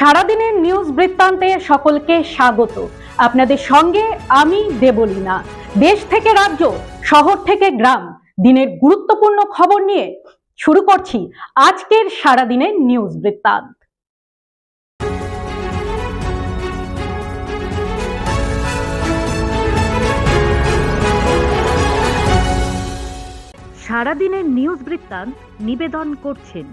সারাদিনের নিউজ বৃত্তান্তে সকলকে স্বাগত। আপনাদের সঙ্গে আমি দেবলীনা। দেশ থেকে রাজ্য, শহর থেকে গ্রাম। দিনের গুরুত্বপূর্ণ খবর নিয়ে শুরু করছি আজকের সারাদিনের নিউজ বৃত্তান্ত। সারাদিনের নিউজ বৃত্তান্ত নিবেদন করছেন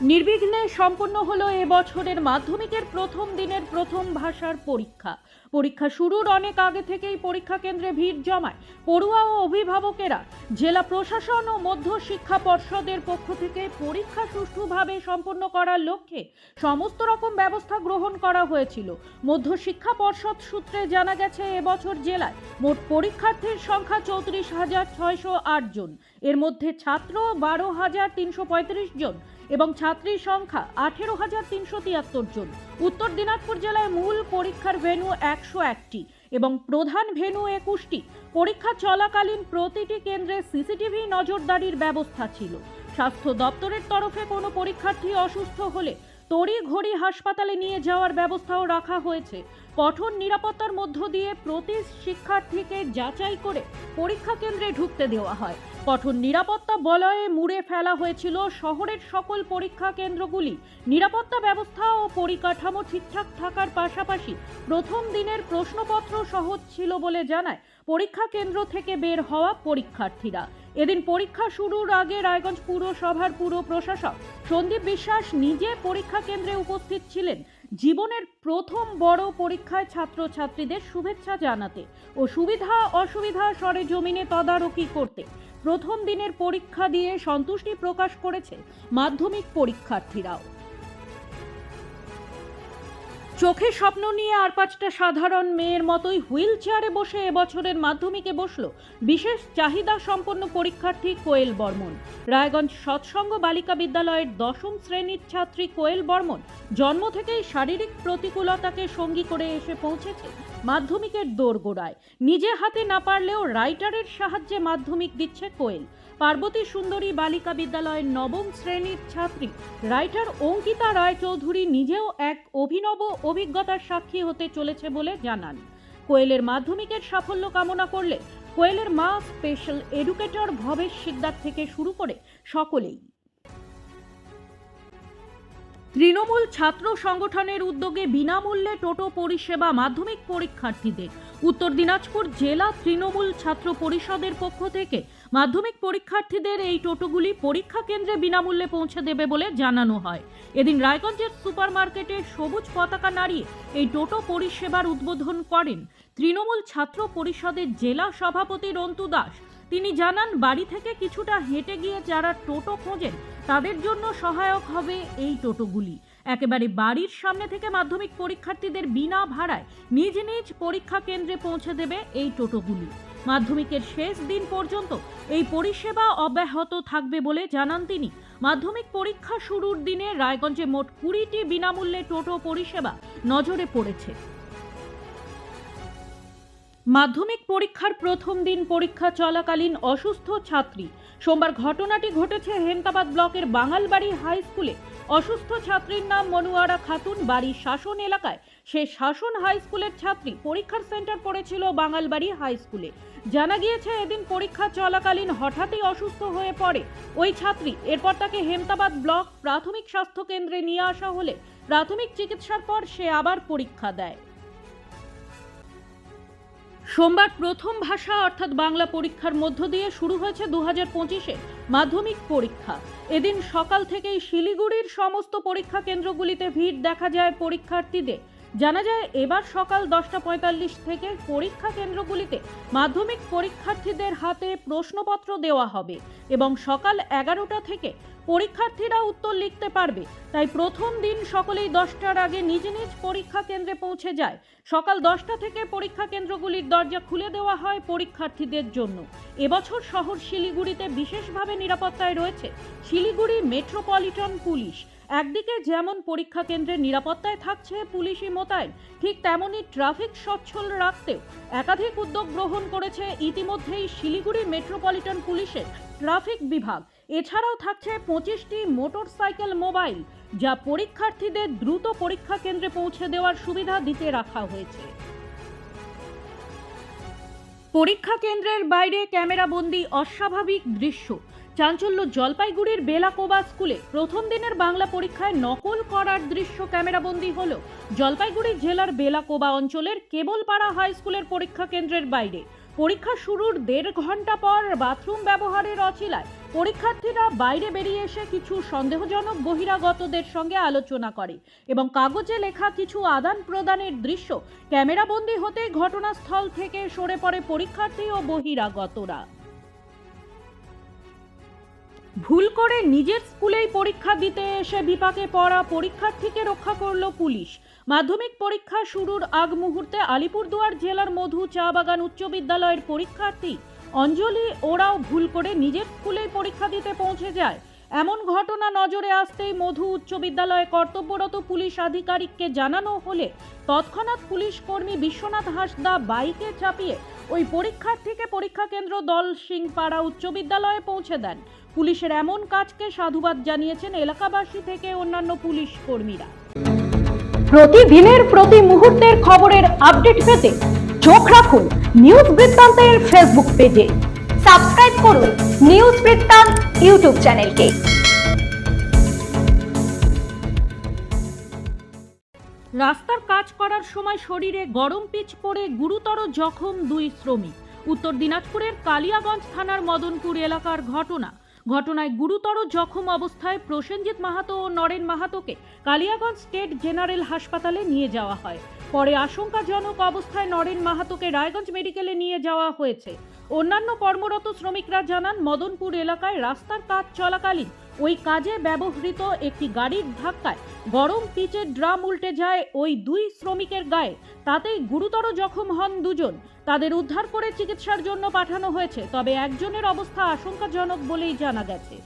নির্বিঘ্নে সম্পন্ন হলো এবছরের মাধ্যমিকের প্রথম দিনের প্রথম ভাষার পরীক্ষা। পরীক্ষা শুরুর অনেক আগে থেকেই পরীক্ষা কেন্দ্রে ভিড় জমায়। পড়ুয়া ও অভিভাবকেরা, জেলা প্রশাসন ও মধ্য শিক্ষা পর্ষদের পক্ষ থেকে পরীক্ষা সুষ্ঠুভাবে সম্পন্ন করার লক্ষ্যে সমস্ত রকম ব্যবস্থা গ্রহণ করা হয়েছিল। মধ্য শিক্ষা পর্ষদ সূত্রে জানা গেছে এবছর জেলায় মোট পরীক্ষার্থীর সংখ্যা চৌত্রিশ হাজার ছয়শো আট জন। এর মধ্যে ছাত্র বারো হাজার তিনশো পঁয়ত্রিশ জন এবং ছাত্রীর সংখ্যা আঠেরো হাজার তিনশো তিয়াত্তর জন। উত্তর দিনাজপুর জেলায় মূল পরীক্ষার ভেন্যু একশো একটি এবং প্রধান ভেন্যু একুশটি। পরীক্ষা চলাকালীন প্রতিটি কেন্দ্রে সিসিটিভি নজরদারির ব্যবস্থা ছিল। স্বাস্থ্য দপ্তরের তরফে কোনো পরীক্ষার্থী অসুস্থ হলে তড়িঘড়ি হাসপাতালে নিয়ে যাওয়ার ব্যবস্থাও রাখা হয়েছে। কঠোর নিরাপত্তার মধ্য দিয়ে প্রতি শিক্ষার্থীকে যাচাই করে পরীক্ষা কেন্দ্রে ঢুকতে দেওয়া হয়। কঠোর নিরাপত্তা বলয়ে মুড়ে ফেলা হয়েছিল শহরের সকল পরীক্ষা কেন্দ্রগুলি। নিরাপত্তা ব্যবস্থা ও পরিকাঠামো ঠিকঠাক থাকার পাশাপাশি প্রথম দিনের প্রশ্নপত্র সহজ ছিল বলে জানায় পরীক্ষা কেন্দ্র থেকে বের হওয়া পরীক্ষার্থীরা। এদিন পরীক্ষা শুরুর আগে রায়গঞ্জ পুরসভার পুর প্রশাসক সন্দীপ বিশ্বাস নিজে পরীক্ষা কেন্দ্রে উপস্থিত ছিলেন। জীবনের প্রথম বড় পরীক্ষায় ছাত্রছাত্রীদের শুভেচ্ছা জানাতে ও সুবিধা অসুবিধা সরেজমিনে তদারকি করতে প্রথম দিনের পরীক্ষা দিয়ে সন্তুষ্টি প্রকাশ করেছে মাধ্যমিক পরীক্ষার্থীরাও। চোখে স্বপ্ন নিয়ে আর পাঁচটা সাধারণ মেয়ের মতোই হুইল চেয়ারে বসে এবছরের মাধ্যমিকে বসল বিশেষ চাহিদা সম্পন্ন পরীক্ষার্থী কোয়েল বর্মন। রায়গঞ্জ সৎসঙ্গ বালিকা বিদ্যালয়ের দশম শ্রেণির ছাত্রী কোয়েল বর্মন জন্ম থেকেই শারীরিক প্রতিকূলতাকে সঙ্গী করে এসে পৌঁছেছে। মাধ্যমিকের দোরগোড়ায়। নিজে হাতে না পারলেও রাইটারের সাহায্যে মাধ্যমিক দিচ্ছে কোয়েল। পার্বতী সুন্দরী বালিকা বিদ্যালয়ের নবম শ্রেণির ছাত্রী রাইটার অঙ্কিতা রায়চৌধুরী নিজেও এক অভিনব অভিজ্ঞতার সাক্ষী হতে চলেছে বলে জানান। কোয়েলের মাধ্যমিকের সাফল্য কামনা করলে কোয়েলের মা স্পেশাল এডুকেটর ভবেশ শিকদার থেকে শুরু করে সকলেই। তৃণমূল ছাত্র সংগঠনের উদ্যোগে বিনামূল্যে টোটো পরিষেবা মাধ্যমিক পরীক্ষার্থীদের। উত্তর দিনাজপুর জেলা তৃণমূল ছাত্র পরিষদের পক্ষ থেকে মাধ্যমিক পরীক্ষার্থীদের এই টোটোগুলি পরীক্ষা কেন্দ্রে বিনামূল্যে পৌঁছে দেবে বলে জানানো হয়। এদিন রায়গঞ্জের সুপার মার্কেটে সবুজ পতাকা নাড়িয়ে এই টোটো পরিষেবার উদ্বোধন করেন তৃণমূল ছাত্র পরিষদের জেলা সভাপতি রন্তু দাস। তিনি জানান, বাড়ি থেকে কিছুটা হেঁটে গিয়ে যারা টোটো খোঁজেন, তাদের জন্য সহায়ক হবে এই টোটোগুলি। একেবারে বাড়ির সামনে থেকে মাধ্যমিক পরীক্ষার্থীদের বিনা ভাড়ায় নিজ নিজ পরীক্ষা কেন্দ্রে পৌঁছে দেবে এই টোটোগুলি। মাধ্যমিকের শেষ দিন পর্যন্ত এই পরিষেবা অব্যাহত থাকবে বলে জানান তিনি। মাধ্যমিক পরীক্ষা শুরুর দিনে রায়গঞ্জে মোট কুড়িটি বিনামূল্যে টোটো পরিষেবা নজরে পড়েছে। মাধ্যমিক পরীক্ষার প্রথম দিন পরীক্ষা চলাকালীন অসুস্থ ছাত্রী। সোমবার ঘটনাটি ঘটেছে হেমতাবাদ ব্লকের বাঙালবাড়ি হাই স্কুলে। অসুস্থ ছাত্রীর নাম মনুয়ারা খাতুন, বাড়ি শাসন এলাকায়। সে শাসন হাই স্কুলের ছাত্রী। পরীক্ষার সেন্টার পড়েছিল বাঙালবাড়ি হাই স্কুলে। জানা গিয়েছে, এদিন পরীক্ষা চলাকালীন হঠাৎই অসুস্থ হয়ে পড়ে ওই ছাত্রী। এরপর তাকে হেমতাবাদ ব্লক প্রাথমিক স্বাস্থ্য কেন্দ্রে নিয়ে আসা হলে প্রাথমিক চিকিৎসার পর সে আবার পরীক্ষা দেয়। সোমবার প্রথম ভাষা অর্থাৎ বাংলা পরীক্ষার মধ্য দিয়ে শুরু হয়েছে দু হাজার পঁচিশে মাধ্যমিক পরীক্ষা। এদিন সকাল থেকেই শিলিগুড়ির সমস্ত পরীক্ষা কেন্দ্রগুলিতে ভিড় দেখা যায় পরীক্ষার্থীদের। জানা যায়, এবার সকাল দশটা পঁয়তাল্লিশ থেকে পরীক্ষা কেন্দ্রগুলিতে মাধ্যমিক পরীক্ষার্থীদের হাতে প্রশ্নপত্র দেওয়া হবে এবং সকাল এগারোটা থেকে পরীক্ষার্থীরা উত্তর লিখতে পারবে। তাই প্রথম দিন সকলেই দশটার আগে নিজ নিজ পরীক্ষা কেন্দ্রে পৌঁছে যায়। সকাল দশটা থেকে পরীক্ষা কেন্দ্রগুলির দরজা খুলে দেওয়া হয় পরীক্ষার্থীদের জন্য। এবছর শহর শিলিগুড়িতে বিশেষভাবে নিরাপত্তায় রয়েছে শিলিগুড়ি মেট্রোপলিটন পুলিশ। একদিকে যেমন পরীক্ষা কেন্দ্রের নিরাপত্তায় থাকছে পুলিশি মোতায়েন, ঠিক তেমনই ট্রাফিক সচ্ছল রাখতেও একাধিক উদ্যোগ গ্রহণ করেছে ইতিমধ্যেই শিলিগুড়ি মেট্রোপলিটন পুলিশের ট্রাফিক বিভাগ। এছাড়াও থাকছে পঁচিশটি মোটরসাইকেল মোবাইল, যা পরীক্ষার্থীদের দ্রুত পরীক্ষা কেন্দ্রে পৌঁছে দেওয়ার সুবিধা দিতে রাখা হয়েছে। পরীক্ষা কেন্দ্রের বাইরে ক্যামেরাবন্দি অস্বাভাবিক দৃশ্য। চাঞ্চল্য জলপাইগুড়ির বেলাকোবা স্কুলে প্রথম দিনের বাংলা পরীক্ষায় নকল করার দৃশ্য ক্যামেরাবন্দি হল। জলপাইগুড়ি জেলার বেলাকোবা অঞ্চলের কেবলপাড়া হাই স্কুলের পরীক্ষা কেন্দ্রের বাইরে। পরীক্ষা শুরুর দেড় ঘণ্টা পর বাথরুম ব্যবহারের অছিলায় পরীক্ষার্থীরা বাইরে বেরিয়ে এসে কিছু সন্দেহজনক বহিরাগতদের সঙ্গে আলোচনা করে এবং কাগজে লেখা কিছু আদান প্রদানের দৃশ্য ক্যামেরাবন্দি হতে ঘটনাস্থল থেকে সরে পড়ে পরীক্ষার্থী ও বহিরাগতরা। ভুল করে নিজের স্কুলেই পরীক্ষা দিতে এসে বিপাকে পড়া পরীক্ষার্থীকে রক্ষা করল পুলিশ। মাধ্যমিক পরীক্ষা শুরুর আগ মুহূর্তে আলিপুরদুয়ার জেলার মধু চা বাগান উচ্চ বিদ্যালয়ের পরীক্ষার্থী অঞ্জলি ওরাও ভুল করে নিজের স্কুলেই পরীক্ষা দিতে পৌঁছে যায়। এমন ঘটনা নজরে আসতেই মধু উচ্চ বিদ্যালয়ে কর্তব্যরত পুলিশ আধিকারিককে জানানো হলে তৎক্ষণাৎ পুলিশ কর্মী বিশ্বনাথ হাসদা বাইকে চাপিয়ে ওই পরীক্ষার্থীকে পরীক্ষা কেন্দ্র দল সিংপাড়া উচ্চ বিদ্যালয়ে পৌঁছে দেন। পুলিশের এমন কাজকে সাধুবাদ জানিয়েছেন এলাকাবাসী থেকে অন্যান্য পুলিশ কর্মীরা। প্রতিদিনের প্রতি মুহূর্তের খবরের আপডেট পেতে চোখ রাখুন নিউজ বৃত্তান্তের ফেসবুক পেজে। সাবস্ক্রাইব করুন নিউজ বৃত্তান্ত ইউটিউব চ্যানেলকে। রাস্তার কাজ করার সময় শরীরে গরম পিচ পড়ে গুরুতর জখম দুই শ্রমিক। উত্তর দিনাজপুরের কালিয়াগঞ্জ থানার মদনপুর এলাকার ঘটনা। ঘটনায় গুরুতর জখম অবস্থায় প্রসেনজিৎ মাহাতো ও নরেন মাহাতোকে কালিয়াগঞ্জ স্টেট জেনারেল হাসপাতালে নিয়ে যাওয়া হয়। পরে আশঙ্কাজনক অবস্থায় নরেন মাহাতোকে রায়গঞ্জ মেডিকেলে নিয়ে যাওয়া হয়েছে। অন্যান্য কর্মরত শ্রমিকরা জানান, মদনপুর এলাকায় রাস্তার কাজ চলাকালীন ওই কাজে ব্যবহৃত একটি গাড়ির ধাক্কায় গরম পিচের ড্রাম উল্টে যায় ওই দুই শ্রমিকের গায়ে। তাতেই গুরুতর জখম হন দুজন। তাদের উদ্ধার করে চিকিৎসার জন্য পাঠানো হয়েছে, তবে একজনের অবস্থা আশঙ্কাজনক বলেই জানা গেছে।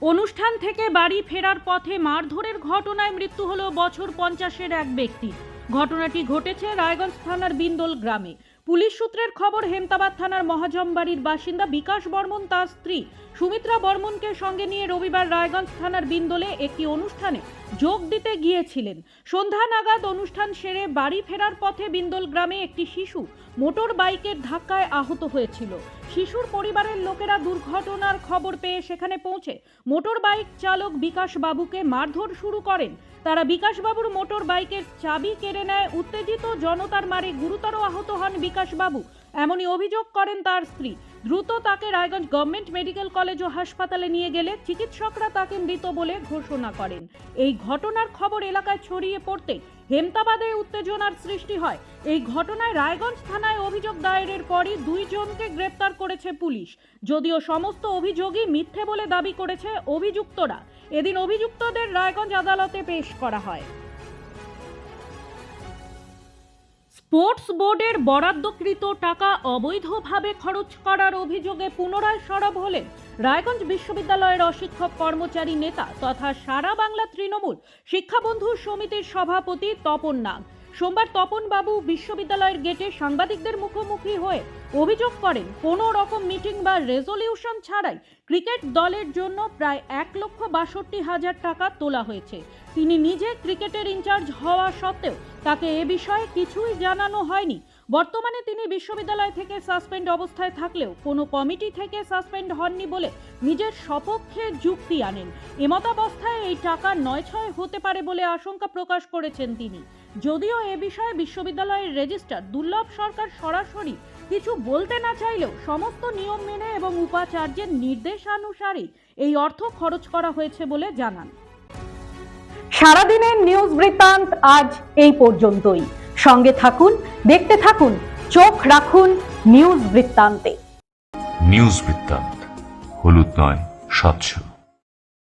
অনুষ্ঠান থেকে বাড়ি ফেরার পথে মারধরের ঘটনায় মৃত্যু হল বছর পঞ্চাশের এক ব্যক্তি। ঘটনাটি ঘটেছে রায়গঞ্জ থানার বিন্দোল গ্রামে। পুলিশ সূত্রের খবর, হেমতাবাদ থানার মহাজমবাড়ির বাসিন্দা বিকাশ বর্মন, তার স্ত্রী সুমিত্রা বর্মনকে সঙ্গে নিয়ে রবিবার রায়গঞ্জ থানার বিন্দলে একটি অনুষ্ঠানে যোগ দিতে গিয়েছিলেন। সন্ধ্যা নাগাদ অনুষ্ঠান সেরে বাড়ি ফেরার পথে বিন্দল গ্রামে একটি শিশু মোটর বাইকের ধাক্কায় আহত হয়েছিল। শিশুর পরিবারের লোকেরা দুর্ঘটনার খবর পেয়ে সেখানে পৌঁছে মোটর বাইক চালক বিকাশ বাবুকে মারধর শুরু করেন। তারা বিকাশ বাবুর মোটর বাইকের চাবি কেড়ে নেয়। উত্তেজিত জনতার মারে গুরুতর আহত হন বিকাশ বাবু। এমনই অভিযোগ করেন তার স্ত্রী। দ্রুত তাকে রায়গঞ্জ গভর্নমেন্ট মেডিকেল কলেজ ও হাসপাতালে নিয়ে গেলে চিকিৎসকরা তাকে মৃত বলে ঘোষণা করেন। এই ঘটনার খবর এলাকায় ছড়িয়ে পড়তে হেমতাবাদে উত্তেজনার সৃষ্টি হয়। এই ঘটনায় রায়গঞ্জ থানায় অভিযোগ দায়েরের পরই দুইজনকে গ্রেপ্তার করেছে পুলিশ। যদিও সমস্ত অভিযোগই মিথ্যে বলে দাবি করেছে অভিযুক্তরা। এদিন অভিযুক্তদের রায়গঞ্জ আদালতে পেশ করা হয়। স্পোর্টস বোর্ডের বরাদ্দকৃত টাকা অবৈধভাবে খরচ করার অভিযোগে পুনরায় সরব হলেন রায়গঞ্জ বিশ্ববিদ্যালয়ের অশিক্ষক কর্মচারী নেতা তথা সারা বাংলা তৃণমূল শিক্ষাবন্ধু সমিতির সভাপতি তপন নাগ। সোমবার তপন বাবু বিশ্ববিদ্যালয়ের গেটে সাংবাদিকদের মুখোমুখি হয়ে অভিযোগ করেন, কোনো রকম মিটিং বা রেজলিউশন ছাড়াই ক্রিকেট দলের জন্য প্রায় এক লক্ষ বাষট্টি হাজার টাকা তোলা হয়েছে। তিনি নিজে ক্রিকেটের ইনচার্জ হওয়া সত্ত্বেও তাকে এ বিষয়ে কিছুই জানানো হয়নি। বর্তমানে তিনি বিশ্ববিদ্যালয় থেকে সাসপেন্ড অবস্থায় থাকলেও কোনো কমিটি থেকে সাসপেন্ড হননি বলে নিজের সপক্ষে যুক্তি আনেন। এমতাবস্থায় এই টাকা নয় ছয় হতে পারে বলে আশঙ্কা প্রকাশ করেছেন তিনি। যদিও এ বিষয়ে বিশ্ববিদ্যালয়ের রেজিস্ট্রার দুর্লভ সরকার সরাসরি কিছু বলতে না চাইলেও সমস্ত নিয়ম মেনে এবং উপাচার্যের নির্দেশানুসারে এই অর্থ খরচ করা হয়েছে বলে জানান। সারাদিনের নিউজ বৃত্তান্ত আজ এই পর্যন্তই। সঙ্গে থাকুন দেখতে থাকুন চোখ রাখুন নিউজ বৃত্তান্তে। নিউজ বৃত্তান্ত হলুদ নয় স্বচ্ছ